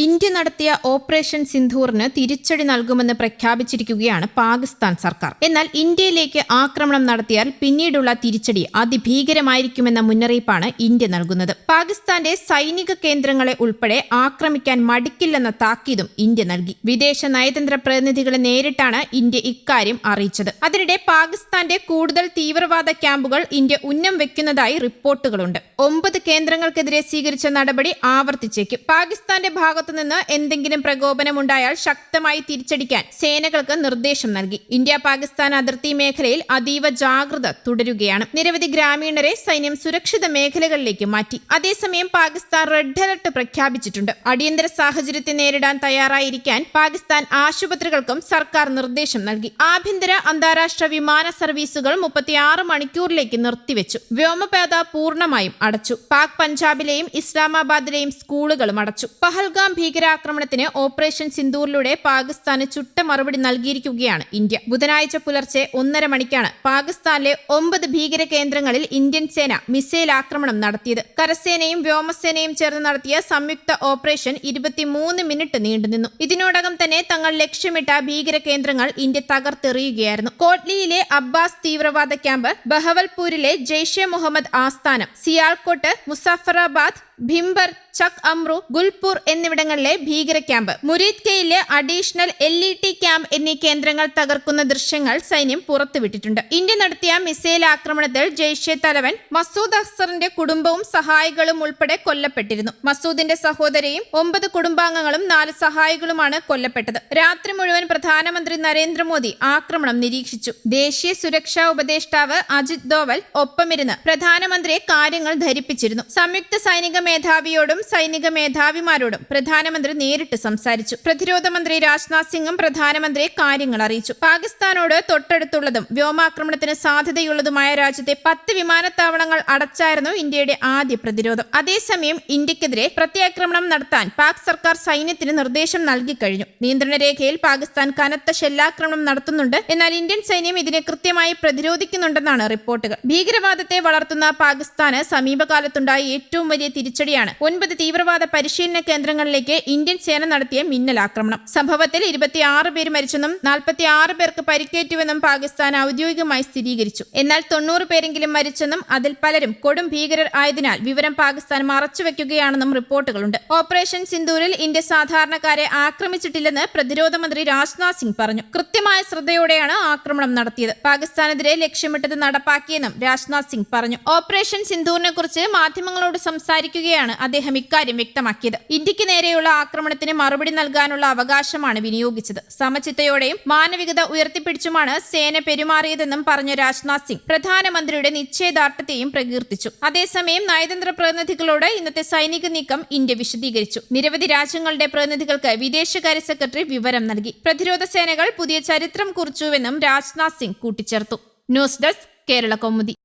India നടത്തിയ operation സിന്ധൂറിന് തിരിച്ചടി നൽകുമെന്ന് പ്രഖ്യാപിച്ചിരിക്കുകയാണ് പാകിസ്ഥാൻ സർക്കാർ. എന്നാൽ ഇന്ത്യയിലേക്ക് ആക്രമണം നടത്തിയാൽ പിന്നീടുള്ള തിരിച്ചടി അതിഭീകരമായിരിക്കുമെന്ന മുന്നറിയിപ്പാണ് ഇന്ത്യ നൽകുന്നത്. പാകിസ്ഥാന്റെ സൈനിക കേന്ദ്രങ്ങളെ ഉൾപ്പെടെ ആക്രമിക്കാൻ മടിക്കില്ലെന്ന താക്കീതും ഇന്ത്യ നൽകി. വിദേശ നയതന്ത്ര പ്രതിനിധികളെ നേരിട്ടാണ് ഇന്ത്യ ഇക്കാര്യം അറിയിച്ചത്. അതിനിടെ പാകിസ്ഥാന്റെ കൂടുതൽ തീവ്രവാദ ക്യാമ്പുകൾ ഇന്ത്യ ഉന്നം വെക്കുന്നതായി റിപ്പോർട്ടുകളുണ്ട്. ഒമ്പത് കേന്ദ്രങ്ങൾക്കെതിരെ സ്വീകരിച്ച നടപടി ആവർത്തിച്ചേക്കും. പാകിസ്ഥാന്റെ ഭാഗത്തു നിന്ന് എന്തെങ്കിലും പ്രകോപനമുണ്ടായാൽ ശക്തമായി തിരിച്ചടിക്കാൻ സേനകൾക്ക് നിർദ്ദേശം നൽകി. ഇന്ത്യ പാകിസ്ഥാൻ അതിർത്തി മേഖലയിൽ അതീവ ജാഗ്രത തുടരുകയാണ്. നിരവധി ഗ്രാമീണരെ സൈന്യം സുരക്ഷിത മേഖലകളിലേക്ക് മാറ്റി. അതേസമയം പാകിസ്ഥാൻ റെഡ് അലർട്ട് പ്രഖ്യാപിച്ചിട്ടുണ്ട്. അടിയന്തര സാഹചര്യത്തെ നേരിടാൻ തയ്യാറായിരിക്കാൻ പാകിസ്ഥാൻ ആശുപത്രികൾക്കും സർക്കാർ നിർദ്ദേശം നൽകി. ആഭ്യന്തര അന്താരാഷ്ട്ര വിമാന സർവീസുകൾ മുപ്പത്തിയാറ് മണിക്കൂറിലേക്ക് നിർത്തിവെച്ചു. വ്യോമപാത പൂർണമായും അടച്ചു. പാക് പഞ്ചാബിലെയും ഇസ്ലാമാബാദിലെയും സ്കൂളുകളും അടച്ചു. പഹൽഗാം ഭീകരാക്രമണത്തിന് ഓപ്പറേഷൻ സിന്ദൂറിലൂടെ പാകിസ്ഥാന് ചുട്ട മറുപടി നൽകിയിരിക്കുകയാണ് ഇന്ത്യ. ബുധനാഴ്ച പുലർച്ചെ ഒന്നര മണിക്കാണ് പാകിസ്ഥാനിലെ ഒമ്പത് ഭീകര കേന്ദ്രങ്ങളിൽ ഇന്ത്യൻ സേന മിസൈൽ ആക്രമണം നടത്തിയത്. കരസേനയും വ്യോമസേനയും ചേർന്ന് നടത്തിയ സംയുക്ത ഓപ്പറേഷൻ ഇരുപത്തിമൂന്ന് മിനിറ്റ് നീണ്ടുനിന്നു. ഇതിനോടകം തന്നെ തങ്ങൾ ലക്ഷ്യമിട്ട ഭീകര കേന്ദ്രങ്ങൾ ഇന്ത്യ തകർത്തെറിയുകയായിരുന്നു. കോട്ട്ലിയിലെ അബ്ബാസ് തീവ്രവാദ ക്യാമ്പ് ബഹവൽപൂരിലെ ജെയ്ഷെ മുഹമ്മദ് ആസ്ഥാനം സിയാൽകോട്ട് മുസഫറാബാദ് ഭിംബർ ചക് അമ്രു ഗുൽപൂർ എന്നിവിടങ്ങളിലെ ഭീകര ക്യാമ്പ്. മുരീദ് കെയിലെ additional L E T camp എന്നീ കേന്ദ്രങ്ങൾ തകർക്കുന്ന ദൃശ്യങ്ങൾ സൈന്യം പുറത്തുവിട്ടിട്ടുണ്ട്. ഇന്ത്യ നടത്തിയ മിസൈൽ ആക്രമണത്തിൽ ജെയ്ഷെ തലവൻ മസൂദ് അഹ്സറിന്റെ കുടുംബവും സഹായികളും ഉൾപ്പെടെ കൊല്ലപ്പെട്ടിരുന്നു. മസൂദിന്റെ സഹോദരിയും ഒമ്പത് കുടുംബാംഗങ്ങളും നാല് സഹായികളുമാണ് കൊല്ലപ്പെട്ടത്. രാത്രി മുഴുവൻ പ്രധാനമന്ത്രി നരേന്ദ്രമോദി ആക്രമണം നിരീക്ഷിച്ചു. ദേശീയ സുരക്ഷാ ഉപദേഷ്ടാവ് അജിത് ദോവൽ ഒപ്പമിരുന്ന് പ്രധാനമന്ത്രിയെ കാര്യങ്ങൾ ധരിപ്പിച്ചിരുന്നു. സംയുക്ത സൈനിക മേധാവിയോടും സൈനിക മേധാവിമാരോടും പ്രധാനമന്ത്രി നേരിട്ട് സംസാരിച്ചു. പ്രതിരോധ മന്ത്രി രാജ്നാഥ് സിംഗും പ്രധാനമന്ത്രിയെ കാര്യങ്ങൾ അറിയിച്ചു. പാകിസ്ഥാനോട് തൊട്ടടുത്തുള്ളതും വ്യോമാക്രമണത്തിന് സാധ്യതയുള്ളതുമായ രാജ്യത്തെ പത്ത് വിമാനത്താവളങ്ങൾ അടച്ചായിരുന്നു ഇന്ത്യയുടെ ആദ്യ പ്രതിരോധം. അതേസമയം ഇന്ത്യക്കെതിരെ പ്രത്യാക്രമണം നടത്താൻ പാക് സർക്കാർ സൈന്യത്തിന് നിർദ്ദേശം നൽകി കഴിഞ്ഞു. നിയന്ത്രണ രേഖയിൽ പാകിസ്ഥാൻ കനത്ത ഷെല്ലാക്രമണം നടത്തുന്നുണ്ട്. എന്നാൽ ഇന്ത്യൻ സൈന്യം ഇതിനെ കൃത്യമായി പ്രതിരോധിക്കുന്നുണ്ടെന്നാണ് റിപ്പോർട്ടുകൾ. ഭീകരവാദത്തെ വളർത്തുന്ന പാകിസ്ഥാന് സമീപകാലത്തുണ്ടായ ഏറ്റവും വലിയ തിരിച്ചടിയാണ്. ഒൻപത് തീവ്രവാദ പരിശീലന കേന്ദ്രങ്ങളിലേക്ക് ഇന്ത്യൻ സേന നടത്തിയ മിന്നലാക്രമണം സംഭവത്തിൽ ഇരുപത്തിയാറ് പേര് മരിച്ചെന്നും നാൽപ്പത്തിയാറ് പേർക്ക് പരിക്കേറ്റുവെന്നും പാകിസ്ഥാൻ ഔദ്യോഗികമായി സ്ഥിരീകരിച്ചു. എന്നാൽ തൊണ്ണൂറ് പേരെങ്കിലും മരിച്ചെന്നും അതിൽ പലരും കൊടും ഭീകരർ ആയതിനാൽ വിവരം പാകിസ്ഥാൻ മറച്ചുവെക്കുകയാണെന്നും റിപ്പോർട്ടുകളുണ്ട്. ഓപ്പറേഷൻ സിന്ദൂരിൽ ഇന്ത്യ സാധാരണക്കാരെ ആക്രമിച്ചിട്ടില്ലെന്ന് പ്രതിരോധ മന്ത്രി രാജ്നാഥ് സിംഗ് പറഞ്ഞു. കൃത്യമായ ശ്രദ്ധയോടെയാണ് ആക്രമണം നടത്തിയത്. പാകിസ്ഥാനെതിരെ ലക്ഷ്യമിട്ടത് നടപ്പാക്കിയെന്നും രാജ്നാഥ് സിംഗ് പറഞ്ഞു. ഓപ്പറേഷൻ സിന്ദൂറിനെ കുറിച്ച് മാധ്യമങ്ങളോട് സംസാരിക്കുകയാണ് അദ്ദേഹം ഇക്കാര്യം വ്യക്തമാക്കിയത്. ഇന്ത്യയ്ക്ക് നേരെയുള്ള ആക്രമണത്തിന് മറുപടി നൽകാനുള്ള അവകാശമാണ് വിനിയോഗിച്ചത്. സമചിത്തയോടെയും മാനവികത ഉയർത്തിപ്പിടിച്ചുമാണ് സേന പെരുമാറിയതെന്നും പറഞ്ഞ രാജ്നാഥ് സിംഗ് പ്രധാനമന്ത്രിയുടെ നിശ്ചയദാർഢ്യത്തെയും പ്രകീർത്തിച്ചു. അതേസമയം നയതന്ത്ര പ്രതിനിധികളോട് ഇന്നത്തെ സൈനിക നീക്കം ഇന്ത്യ വിശദീകരിച്ചു. നിരവധി രാജ്യങ്ങളുടെ പ്രതിനിധികൾക്ക് വിദേശകാര്യ സെക്രട്ടറി വിവരം നൽകി. പ്രതിരോധ സേനകൾ പുതിയ ചരിത്രം കുറിച്ചുവെന്നും രാജ്നാഥ് സിംഗ് കൂട്ടിച്ചേർത്തു. News desk Kerala Kaumudi.